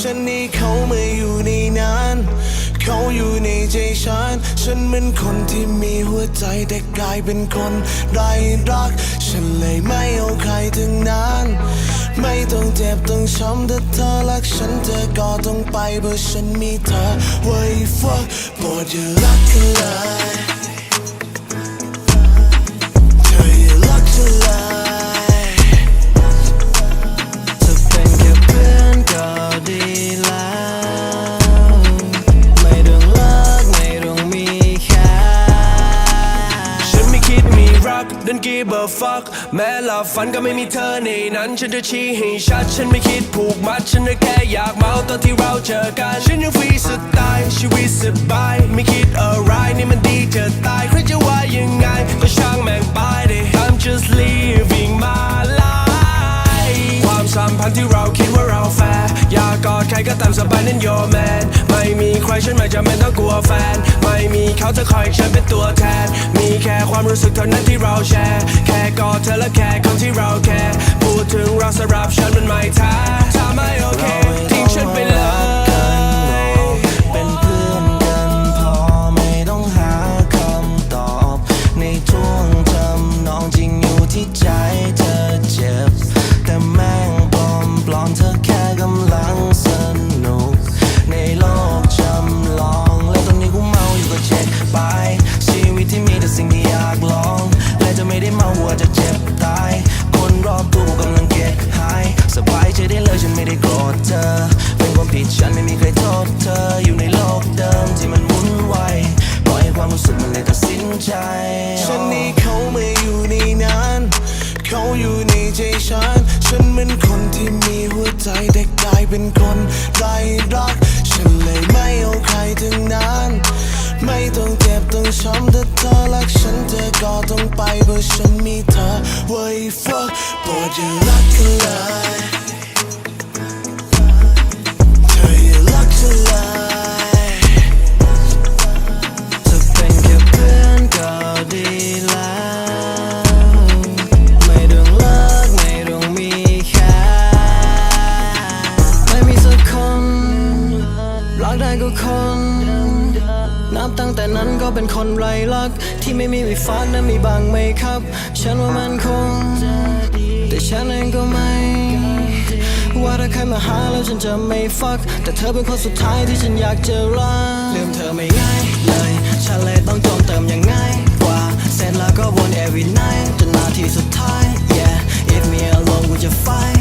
ฉันนี่เขาไม่อยู่ในนั้น เขาอยู่ในใจฉัน ฉันเป็นคนที่มีหัวใจแต่กลายเป็นคนไร้รัก ฉันเลยไม่เอาใครทั้งนั้น ไม่ต้องเจ็บต้องช้ำถ้าเธอรักฉันเธอก็ต้องไปเพราะฉันมีเธอไว้ฟักโปรดอย่ารักกันเลย อกแม้หลับฝันก็ไม่มีเธอในนั้นฉันจะชี้ให้ชัดฉันไม่คิดผูกมัดฉันแค่อยากเมาตอนที่เราเจอกันฉันยังฟรีสุดตายชีวิตสบายไม่คิดอะไรนี่มันดีจะตายใครจะว่ายังไงก็ช่างแม่งไปดิ I'm just living my life ความสัมพันธ์ที่เรา รก็ตามสบายนั่นโยแมนไม่มีใครฉันไม่จำเป็นต้องกลัวแฟน ไม่มีเขาจะคอยฉันเป็นตัวแทน มีแค่ความรู้สึกเท่านั้นที่เราแชร์ แค่กอดเธอและแค่คนที่เราแคร์พูดถึงเราสำหรับฉันมันไม่แท้ถ้าไม่โอเค อยู่ในใจฉัน ฉันเป็นคนที่มีหัวใจแต่กลายเป็นคนไร้รัก ฉันเลยไม่เอาใครทั้งนั้น ไม่ต้องเจ็บต้องช้ำถ้าเธอรักฉันเธอก็ต้องไปเพราะฉันมีเธอไว้ฟักโปรดอย่ารักกันเลย บตั้งแต่นั้นก็เป็นคนไร้ลัก ที่ไม่มีไฟฟ้านและมีบางไหมครับ ฉันว่ามันคง แต่ฉันเองก็ไม่ ว่าถ้าใครมาหาแล้วฉันจะไม่ฟัก แต่เธอเป็นคนสุดท้ายที่ฉันอยากเจอรักลืมเธอไม่ง่ายเลย ฉันเลยต้องจมเติมอย่างง่ายกว่า เสร็จแล้วก็วน every night จนนาทีสุดท้าย yeah if me alone กูจะ fight